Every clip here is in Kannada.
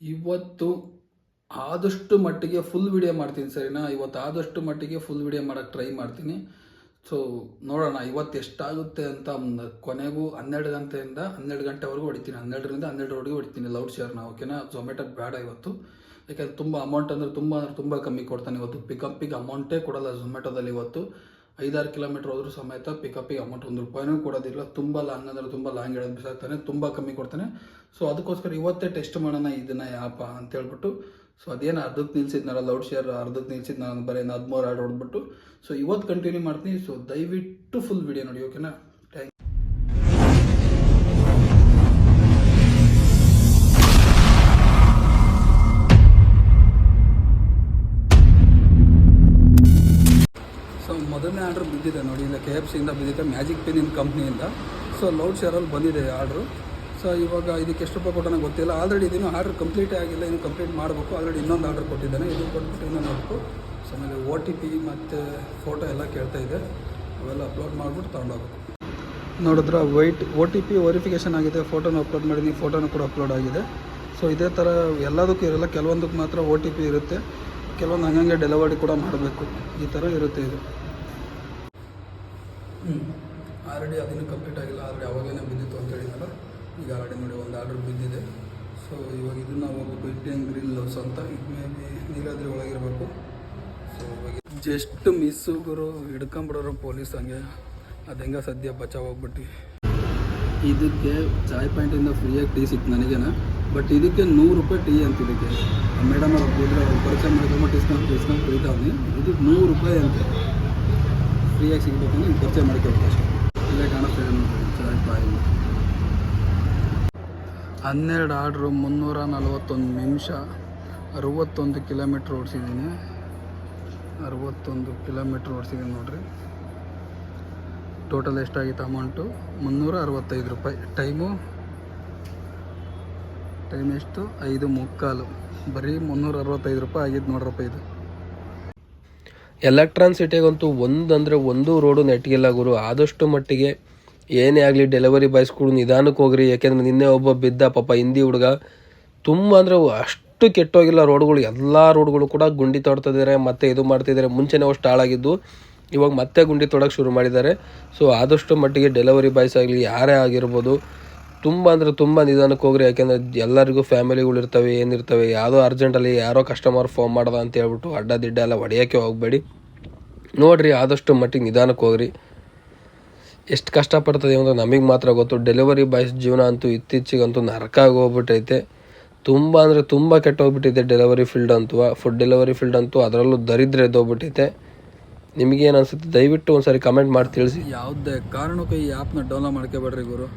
ಇವತ್ತು ಆದಷ್ಟು ಮಟ್ಟಿಗೆ ಫುಲ್ ವಿಡಿಯೋ ಮಾಡ್ತೀನಿ ಸರಿನಾ? ಇವತ್ತು ಆದಷ್ಟು ಮಟ್ಟಿಗೆ ಫುಲ್ ವಿಡಿಯೋ ಮಾಡೋಕ್ಕೆ ಟ್ರೈ ಮಾಡ್ತೀನಿ. ಸೊ ನೋಡೋಣ, ಇವತ್ತು ಎಷ್ಟಾಗುತ್ತೆ ಅಂತ ಕೊನೆಗೂ ಹನ್ನೆರಡು ಗಂಟೆಯಿಂದ ಹನ್ನೆರಡು ಗಂಟೆವರೆಗೂ ಹೊಡಿತೀನಿ. ಹನ್ನೆರಡರಿಂದ ಹನ್ನೆರಡುವರೆಗೂ ಹೊಡಿತೀನಿ ಲೌಡ್ ಶೇರ್ನ ಓಕೆನಾ ಝೊಮ್ಯಾಟೊ ಬೇಡ ಇವತ್ತು. ಯಾಕೆಂದ್ರೆ ತುಂಬ ಅಮೌಂಟ್ ಅಂದರೆ ತುಂಬ ಅಂದರೆ ತುಂಬ ಕಮ್ಮಿ ಕೊಡ್ತಾನೆ ಇವತ್ತು. ಪಿಕಪ್ಪಿಗೆ ಅಮೌಂಟೇ ಕೊಡಲ್ಲ ಝೊಮ್ಯಾಟೊದಲ್ಲಿ ಇವತ್ತು. ಐದಾರು ಕಿಲೋಮೀಟ್ರ್ ಹೋದ್ರೂ ಸಮೇತ ಪಿಕಪ್ಪಿಗೆ ಅಮೌಂಟ್ ಒಂದು ರೂಪಾಯಿನೂ ಕೊಡೋದಿಲ್ಲ. ತುಂಬ ಲಾಂಗ್ ಅಂದರೆ ತುಂಬ ಲಾಂಗ್ ಹೇಳೋದು ಬಿಸಾಕ್ತಾನೆ, ತುಂಬ ಕಮ್ಮಿ ಕೊಡ್ತಾನೆ. ಸೊ ಅದಕ್ಕೋಸ್ಕರ ಇವತ್ತೇ ಟೆಸ್ಟ್ ಮಾಡೋಣ ಇದನ್ನ ಯಾಪ ಅಂತ ಹೇಳ್ಬಿಟ್ಟು ಸೊ ಅದೇನು ಅರ್ಧಕ್ಕೆ ನಿಲ್ಸಿದ್ನಲ್ಲ ಲೌಡ್ ಶೇರ್ ಅರ್ಧಕ್ಕೆ ನಿಲ್ಸಿದ್ದು ನಾನು ಬರೀ ಹದಿಮೂರು ಆರ್ಡ್ ಹೊಡ್ಬಿಟ್ಟು ಸೊ ಇವತ್ತು ಕಂಟಿನ್ಯೂ ಮಾಡ್ತೀನಿ. ಸೊ ದಯವಿಟ್ಟು ಫುಲ್ ವಿಡಿಯೋ ನೋಡಿ ಓಕೆನಾ ಮೊದಲನೇ ಆರ್ಡ್ರ್ ಬಿದ್ದಿದೆ ನೋಡಿ ಇಲ್ಲ ಕೆ ಎಫ್ ಸಿಯಿಂದ ಬಿದ್ದಿದೆ ಮ್ಯಾಜಿಕ್ ಪಿನ್ ಇನ್ ಕಂಪ್ನಿಯಿಂದ ಸೊ ಲೌಡ್ ಶೇರಲ್ಲಿ ಬಂದಿದೆ ಆರ್ಡ್ರು. ಸೊ ಇವಾಗ ಇದಕ್ಕೆ ಎಷ್ಟು ರೂಪಾಯಿ ಕೊಟ್ಟೋ ಗೊತ್ತಿಲ್ಲ. ಆಲ್ರೆಡಿ ಇದನ್ನು ಆರ್ಡ್ರ್ ಕಂಪ್ಲೀಟ್ ಆಗಿಲ್ಲ, ಇನ್ನು ಕಂಪ್ಲೀಟ್ ಮಾಡಬೇಕು. ಆಲ್ರೆಡಿ ಇನ್ನೊಂದು ಆರ್ಡ್ರ್ ಕೊಟ್ಟಿದ್ದಾನೆ. ಇದು ಕೊಟ್ಬಿಟ್ಟು ಇನ್ನೊಂದು ಮಾಡಬೇಕು ಸೊ ಆಮೇಲೆ ಓ ಟಿ ಪಿ ಮತ್ತು ಫೋಟೋ ಎಲ್ಲ ಕೇಳ್ತಾ ಇದೆ. ಅವೆಲ್ಲ ಅಪ್ಲೋಡ್ ಮಾಡಿಬಿಟ್ಟು ತೊಗೊಂಡೋಗ್ಬೇಕು. ನೋಡಿದ್ರೆ wait O T P verification ಆಗಿದೆ. ಫೋಟೋನ ಅಪ್ಲೋಡ್ ಮಾಡಿದ್ದೀನಿ ಫೋಟೋನು ಕೂಡ ಅಪ್ಲೋಡ್ ಆಗಿದೆ. ಸೊ ಇದೇ ಥರ ಎಲ್ಲದಕ್ಕೂ ಇರಲ್ಲ. ಕೆಲವೊಂದಕ್ಕೆ ಮಾತ್ರ ಒ ಟಿ ಪಿ ಇರುತ್ತೆ. ಕೆಲವೊಂದು ಹಂಗಂಗೆ ಡೆಲಿವರಿ ಕೂಡ ಮಾಡಬೇಕು. ಈ ಥರ ಇರುತ್ತೆ ಇದು. ಹ್ಞೂ ಆಲ್ರೆಡಿ ಅದನ್ನು ಕಂಪ್ಲೀಟ್ ಆಗಿಲ್ಲ ಆಲ್ರೆಡಿ ಅವಾಗೇನೆ ಬಿದ್ದಿತ್ತು ಅಂತ ಹೇಳಿದ್ನಲ್ಲ ಈಗ ಆಲ್ರೆಡಿ ನೋಡಿ ಒಂದು ಆರ್ಡರ್ ಬಿದ್ದಿದೆ. ಸೊ ಇವಾಗ ಇದನ್ನ ಹೋಗ್ಬೇಕು ಬಿಟ್ಟಿಂಗ್ ಗ್ರಿಲ್ ಲವ್ಸ್ ಅಂತ ಇದು ಮೇ ಬಿ ನೀಲಾದ್ರಿ ಒಳಗಿರಬೇಕು. ಸೊ ಇವಾಗ ಜಸ್ಟ್ ಮಿಸ್ಸು ಗುರು ಹಿಡ್ಕೊಂಬಿಡೋರು ಪೊಲೀಸ್ ಹಂಗೆ. ಅದು ಹೆಂಗೆ ಸದ್ಯ ಬಚಾವ್ ಹೋಗ್ಬಿಟ್ಟು ಇದಕ್ಕೆ ಚಾಯ್ ಪಾಯಿಂಟಿಂದ ಫ್ರೀಯಾಗಿ ಟೀ ಸಿಕ್ತು ನನಗೇನ ಬಟ್ ಇದಕ್ಕೆ ನೂರು ರೂಪಾಯಿ ಟೀ ಅಂತ ಇದಕ್ಕೆ. ಮೇಡಮ್ ಅವ್ರು ಕೂಡ ಅವ್ರು ಪರಿಚಯ ಟೀಸ್ಕೊಂಡು ಟೀಸ್ಕೊಂಡು ಫ್ರೀ ಕುಡಿತಾವ್ನಿ. ಇದಕ್ಕೆ ನೂರು ರೂಪಾಯಿ ಅಂತೆ. ಫ್ರೀಯಾಗಿ ಸಿಗ್ಬೇಕಂದ್ರೆ ನೀವು ಪರಿಚಯ ಮಾಡ್ಕೊಬೇಕು ಅಷ್ಟೇ ಇಲ್ಲೇ ಕಾಣಿಸ್ತಾ ಇದೆ ಚಾಯ್ ಪಾಯಿ ಹನ್ನೆರಡು ಆರ್ಡ್ರು ಮುನ್ನೂರ ನಲವತ್ತೊಂದು ನಿಮಿಷ, ಅರುವತ್ತೊಂದು ಕಿಲೋಮೀಟ್ರ್ ಓಡಿಸಿದ್ದೀನಿ. ಅರುವತ್ತೊಂದು ಕಿಲೋಮೀಟ್ರ್ ಓಡಿಸಿದ್ದೀನಿ ನೋಡಿರಿ. ಟೋಟಲ್ ಎಷ್ಟಾಗಿತ್ತು ಅಮೌಂಟು ಮುನ್ನೂರ ಅರವತ್ತೈದು ರೂಪಾಯಿ. ಟೈಮು ಟೈಮ್ ಎಷ್ಟು? ಐದು ಮುಕ್ಕಾಲು. ಬರೀ ಮುನ್ನೂರ ಅರವತ್ತೈದು ರೂಪಾಯಿ ಆಗಿದ್ದು ನೋಡ್ರಪ್ಪ ಇದು. ಎಲೆಕ್ಟ್ರಾನ್ ಸಿಟಿಗಂತೂ ಒಂದಂದರೆ ಒಂದು ರೋಡು ನೆಟ್ಟಿಗೆಲ್ಲ ಗುರು. ಆದಷ್ಟು ಮಟ್ಟಿಗೆ ಏನೇ ಆಗಲಿ ಡೆಲಿವರಿ ಬಾಯ್ಸ್ಗಳು ನಿಧಾನಕ್ಕೆ ಹೋಗ್ರಿ. ಯಾಕೆಂದರೆ ನಿನ್ನೆ ಒಬ್ಬ ಬಿದ್ದ ಪಾಪ ಹಿಂದಿ ಹುಡುಗ. ತುಂಬ ಅಂದರೆ ಅಷ್ಟು ಕೆಟ್ಟೋಗಿಲ್ಲ ರೋಡ್ಗಳು. ಎಲ್ಲ ರೋಡ್ಗಳು ಕೂಡ ಗುಂಡಿ ತೊಡ್ತಿದ್ದಾರೆ ಮತ್ತೆ ಇದು ಮಾಡ್ತಿದ್ದಾರೆ ಮುಂಚೆನೇ ಅಷ್ಟು ಹಾಳಾಗಿದ್ದು ಇವಾಗ ಮತ್ತೆ ಗುಂಡಿ ತೊಡಕ್ಕೆ ಶುರು ಮಾಡಿದ್ದಾರೆ. ಸೊ ಆದಷ್ಟು ಮಟ್ಟಿಗೆ ಡೆಲಿವರಿ ಬಾಯ್ಸ್ ಆಗಲಿ ಯಾರೇ ಆಗಿರ್ಬೋದು ತುಂಬ ಅಂದರೆ ತುಂಬ ನಿಧಾನಕ್ಕೆ ಹೋಗ್ರಿ. ಯಾಕೆಂದರೆ ಎಲ್ಲರಿಗೂ ಫ್ಯಾಮಿಲಿಗಳು ಇರ್ತವೆ, ಏನಿರ್ತವೆ, ಯಾವುದೋ ಅರ್ಜೆಂಟಲ್ಲಿ ಯಾರೋ ಕಸ್ಟಮರ್ ಫೋನ್ ಮಾಡ್ದ ಅಂತ ಹೇಳ್ಬಿಟ್ಟು ಅಡ್ಡ ದಿಡ್ಡ ಎಲ್ಲ ಹೊಡೆಯೋಕ್ಕೆ ಹೋಗಬೇಡಿ. ನೋಡಿರಿ, ಆದಷ್ಟು ಮಟ್ಟಿಗೆ ನಿಧಾನಕ್ಕೆ ಹೋಗ್ರಿ. ಎಷ್ಟು ಕಷ್ಟಪಡ್ತದೆ ಅಂದರೆ ನಮಗೆ ಮಾತ್ರ ಗೊತ್ತು. ಡೆಲಿವರಿ ಬಾಯ್ಸ್ ಜೀವನ ಅಂತೂ ಇತ್ತೀಚೆಗಂತೂ ನರಕ ಆಗೋಗ್ಬಿಟ್ಟೈತೆ ತುಂಬ ಅಂದರೆ ತುಂಬ ಕೆಟ್ಟೋಗ್ಬಿಟ್ಟಿದೆ ಡೆಲಿವರಿ ಫೀಲ್ಡ್ ಅಂತೂ. ಫುಡ್ ಡೆಲಿವರಿ ಫೀಲ್ಡ್ ಅಂತೂ ಅದರಲ್ಲೂ ದರಿದ್ರ ಎದ್ದೋಗ್ಬಿಟ್ಟೈತೆ ನಿಮಗೇನು ಅನಿಸುತ್ತೆ? ದಯವಿಟ್ಟು ಒಂದು ಸಾರಿ ಕಮೆಂಟ್ ಮಾಡಿ ತಿಳಿಸಿ. ಯಾವುದೇ ಕಾರಣಕ್ಕೂ ಈ ಆ್ಯಪ್ನ ಡೌನ್ಲೋಡ್ ಮಾಡ್ಕೋಬೇಡ್ರಿ ಗುರು.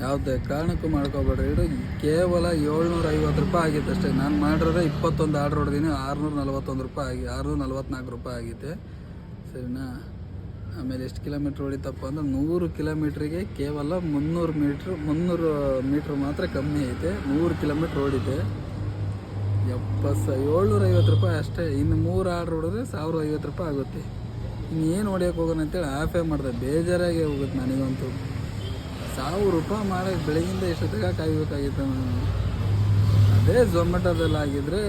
ಯಾವುದೇ ಕಾರಣಕ್ಕೂ ಮಾಡ್ಕೋಬೇಡ್ರಿ. ಇದು ಕೇವಲ ಏಳ್ನೂರ ಐವತ್ತು ರೂಪಾಯಿ ಆಗಿತ್ತು ಅಷ್ಟೇ. ನಾನು ಮಾಡಿರೋದೇ ಇಪ್ಪತ್ತೊಂದು ಆರ್ಡ್ರ್ ಹೊಡೆದೀನಿ ಆರುನೂರ ನಲ್ವತ್ತೊಂದು ರೂಪಾಯಿ ಆಗಿ ಆರುನೂರ ನಲ್ವತ್ನಾಲ್ಕು ರೂಪಾಯಿ ಆಗಿದೆ ಸರಿನಾ? ಆಮೇಲೆ ಎಷ್ಟು ಕಿಲೋಮೀಟ್ರ್ ಹೊಡಿತಪ್ಪ ಅಂದ್ರೆ ನೂರು ಕಿಲೋಮೀಟ್ರಿಗೆ ಕೇವಲ ಮುನ್ನೂರು ಮೀಟ್ರ್ ಮುನ್ನೂರು ಮೀಟ್ರ್ ಮಾತ್ರ ಕಮ್ಮಿ ಐತೆ. ನೂರು ಕಿಲೋಮೀಟ್ರ್ ಓಡಿದೆ. ಎಪ್ಪತ್ತು ಸ ಏಳ್ನೂರ ಐವತ್ತು ರೂಪಾಯಿ ಅಷ್ಟೇ. ಇನ್ನು ಮೂರು ಆರ್ಡ್ರ್ ಹೊಡೆದ್ರೆ ಸಾವಿರದ ಐವತ್ತು ರೂಪಾಯಿ ಆಗುತ್ತೆ. ಇನ್ನೇನು ಹೊಡಿಯೋಕೆ ಹೋಗೋಣ ಅಂತೇಳಿ ಆಫೇ ಮಾಡಿದೆ. ಬೇಜಾರಾಗಿ ಹೋಗುತ್ತೆ ನನಗಂತೂ. ಸಾವಿರ ರೂಪಾಯಿ ಮಾಡೋಕ್ಕೆ ಬೆಳಗಿಂದ ಎಷ್ಟೊತ್ತಿಗೆ ಕಾಯ್ಬೇಕಾಗಿತ್ತು? ನಾನು ಅದೇ ಝೊಮ್ಯಾಟೋದಲ್ಲಿ ಆಗಿದ್ರೆ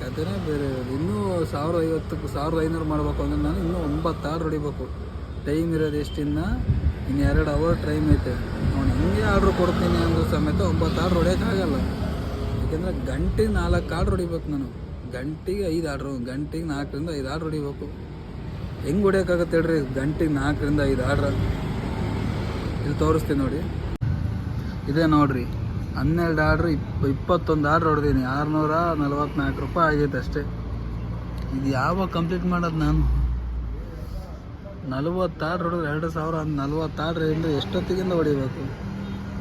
ಕಥೆನೇ ಬೇರೆ ಇರೋದು. ಇನ್ನೂ ಸಾವಿರ ಐವತ್ತು ಸಾವಿರದ ಐನೂರು ಮಾಡಬೇಕು ಅಂದರೆ ನಾನು ಇನ್ನೂ ಒಂಬತ್ತಾರು ಹೊಡಿಬೇಕು. ಟೈಮ್ ಇರೋದು ಎಷ್ಟಿನ್ನ? ಇನ್ನು ಎರಡು ಅವರ್ ಟೈಮ್ ಐತೆ. ಅವ್ನು ಹಿಂಗೆ ಆರ್ಡ್ರ್ ಕೊಡ್ತೀನಿ ಅಂದ್ರೆ ಸಮೇತ ಒಂಬತ್ತಾರು ಹೊಡಿಯೋಕ್ಕಾಗಲ್ಲ. ಯಾಕೆಂದರೆ ಗಂಟೆ ನಾಲ್ಕು ಆರ್ಡ್ರ್ ಹೊಡಿಬೇಕು ನಾನು. ಗಂಟೆಗೆ ಐದು ಆರ್ಡ್ರು, ಗಂಟೆಗೆ ನಾಲ್ಕರಿಂದ ಐದು ಆರ್ಡ್ರ್ ಹೊಡಿಬೇಕು. ಹೆಂಗೆ ಹೊಡಿಯೋಕ್ಕಾಗತ್ತೆ ಹೇಳ್ರಿ? ಗಂಟೆಗೆ ನಾಲ್ಕರಿಂದ ಐದು ಆರ್ಡ್ರ್. ಇಲ್ಲಿ ತೋರಿಸ್ತೀನಿ ನೋಡಿ. ಇದೇ ನೋಡ್ರಿ. ಹನ್ನೆರಡು ಆರ್ಡ್ರ್ ಇಪ್ಪ ಇಪ್ಪತ್ತೊಂದು ಆರ್ಡ್ರ್ ಹೊಡೆದೀನಿ. ಆರುನೂರ ನಲ್ವತ್ನಾಲ್ಕು ರೂಪಾಯಿ ಆಗೈತೆ ಅಷ್ಟೇ. ಇದು ಯಾವಾಗ ಕಂಪ್ಲೀಟ್ ಮಾಡೋದು ನಾನು? ನಲ್ವತ್ತು ಆರ್ಡ್ರ್ ಹೊಡೆದ್ರೆ ಎರಡು ಸಾವಿರ ನಲ್ವತ್ತು ಆರ್ಡ್ರಿಂದ ಎಷ್ಟೊತ್ತಿಗಿಂದ ಹೊಡಿಬೇಕು?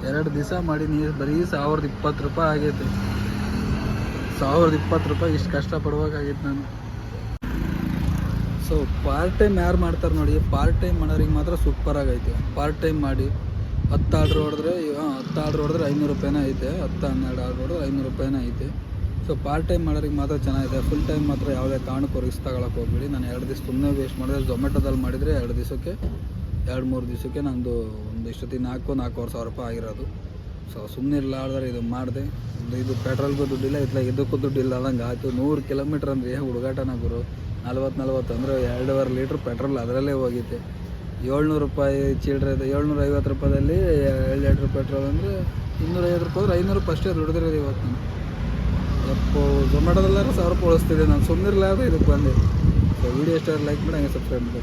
ಎರಡು ದಿವಸ ಮಾಡಿ ನೀರು ಬರೀ ಸಾವಿರದ ಇಪ್ಪತ್ತು ರೂಪಾಯಿ ಆಗೈತೆ. ಸಾವಿರದ ಇಪ್ಪತ್ತು ರೂಪಾಯಿ ಇಷ್ಟು ಕಷ್ಟಪಡ್ಬೇಕಾಗಿತ್ತು ನಾನು. ಸೊ ಪಾರ್ಟ್ ಟೈಮ್ ಯಾರು ಮಾಡ್ತಾರೆ ನೋಡಿ ಪಾರ್ಟ್ ಟೈಮ್ ಮಾಡೋರಿಗೆ ಮಾತ್ರ ಸೂಪರ್ ಆಗೈತೆ. ಪಾರ್ಟ್ ಟೈಮ್ ಮಾಡಿ ಹತ್ತು ಆರ್ಡ್ರ್ ಹೊಡೆದ್ರೆ ಹತ್ತು ಆರ್ಡ್ರ್ ಹೊಡೆದ್ರೆ ಐನೂರು ರೂಪಾಯಿನೇ ಐತೆ, ಹತ್ತು, ಹನ್ನೆರಡು ಆರ್ಡ್ರ್ ಹೊಡೆದ್ರೆ ಐನೂರು ರೂಪಾಯಿನೇ ಐತೆ. ಸೊ ಪಾರ್ಟ್ ಟೈಮ್ ಮಾಡೋರಿಗೆ ಮಾತ್ರ ಚೆನ್ನಾಗಿದೆ ಫುಲ್ ಟೈಮ್ ಮಾತ್ರ ಯಾವುದೇ ಕಾರಣಕ್ಕೂ ರಿಸ್ಕ್ ತಗೊಳಕ್ಕೆ ಹೋಗ್ಬೇಡಿ. ನಾನು ಎರಡು ದಿವ್ಸ ಸುಮ್ಮನೆ ವೇಸ್ಟ್ ಮಾಡಿದ್ರೆ ಝೊಮ್ಯಾಟೋದಲ್ಲಿ ಮಾಡಿದರೆ ಎರಡು ದಿವಸಕ್ಕೆ, ಎರಡು, ಮೂರು ದಿವಸಕ್ಕೆ ನಂದು ಒಂದು ಇಷ್ಟೊತ್ತಿಗೆ ನಾಲ್ಕು, ನಾಲ್ಕೂವರೆ ಸಾವಿರ ರೂಪಾಯಿ ಆಗಿರೋದು. ಸೊ ಸುಮ್ಮನೆ ಇರ್ಲಾರ್ದಾರೆ ಇದು ಮಾಡಿದೆ. ಇದು ಪೆಟ್ರೋಲ್ಗೂ ದುಡ್ಡಿಲ್ಲ ಇತ್ಲ ಇದಕ್ಕೂ ದುಡ್ಡಿಲ್ಲ, ಅದಂಗೆ ಆಯಿತು. ನೂರು ಕಿಲೋಮೀಟ್ರ್ ಅಂದ್ರೆ ಹುಡುಗಾಟನ ಗುರು? ನಲ್ವತ್ತು ನಲ್ವತ್ತು ಅಂದರೆ ಎರಡೂವರೆ ಲೀಟ್ರ್ ಪೆಟ್ರೋಲ್ ಅದರಲ್ಲೇ ಹೋಗಿತ್ತು ಏಳ್ನೂರು ರೂಪಾಯಿ ಚಿಲ್ಲರೆ ಇದೆ, ಏಳ್ನೂರ ಐವತ್ತು ರೂಪಾಯಲ್ಲಿ ಎರಡು ಲೀಟ್ರ್ ಪೆಟ್ರೋಲ್ ಅಂದರೆ ಇನ್ನೂರೈವತ್ತು ರೂಪಾಯಿ ಅಂದ್ರೆ ಐನೂರು ರೂಪಾಯಿ ಅಷ್ಟೇ ದುಡ್ದಿರೋದು ಇವತ್ತು. ನಾನು ಝೊಮ್ಯಾಟೋದಲ್ಲಾದ್ರೆ ಸಾವಿರ ರೂಪಾಯಿ ಉಳಿಸ್ತಿದ್ದೆ ನಾನು ಸುಮ್ಮನಿರ್ಲಾರ್ದೆ ಇದಕ್ಕೆ ಬಂದೆ. ಸೊ ವೀಡಿಯೋ ಇಷ್ಟ ಲೈಕ್ ಮಾಡಿ, ಹಂಗೆ ಸಬ್ಸ್ಕ್ರೈಬ್ ಮಾಡಿ